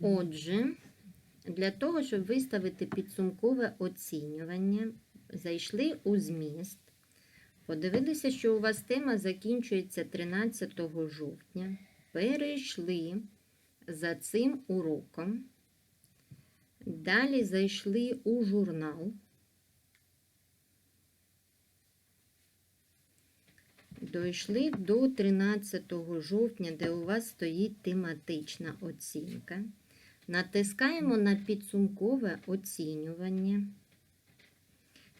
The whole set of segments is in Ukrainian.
Отже, для того, щоб виставити підсумкове оцінювання, зайшли у зміст, подивилися, що у вас тема закінчується 13 жовтня, перейшли за цим уроком, далі зайшли у журнал. Дійшли до 13 жовтня, де у вас стоїть тематична оцінка. Натискаємо на підсумкове оцінювання.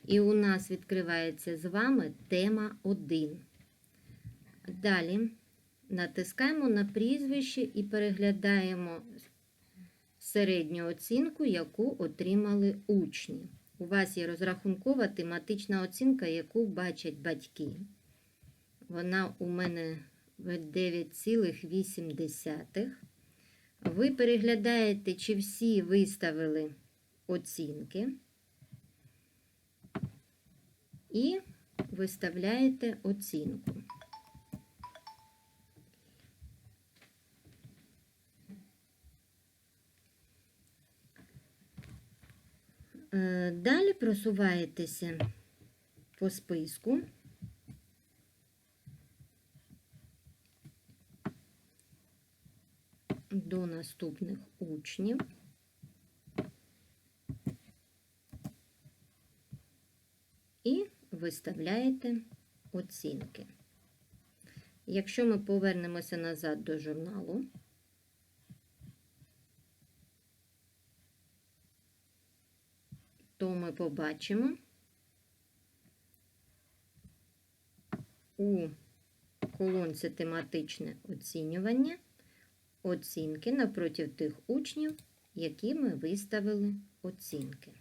І у нас відкривається з вами тема 1. Далі натискаємо на прізвище і переглядаємо середню оцінку, яку отримали учні. У вас є розрахункова тематична оцінка, яку бачать батьки. Вона у мене 9,8. Ви переглядаєте, чи всі виставили оцінки. І виставляєте оцінку. Е, Далі просуваєтеся по списку. До наступних учнів. І виставляєте оцінки. Якщо ми повернемося назад до журналу, то ми побачимо у колонці тематичне оцінювання оцінки напроти тих учнів, які ми виставили оцінки.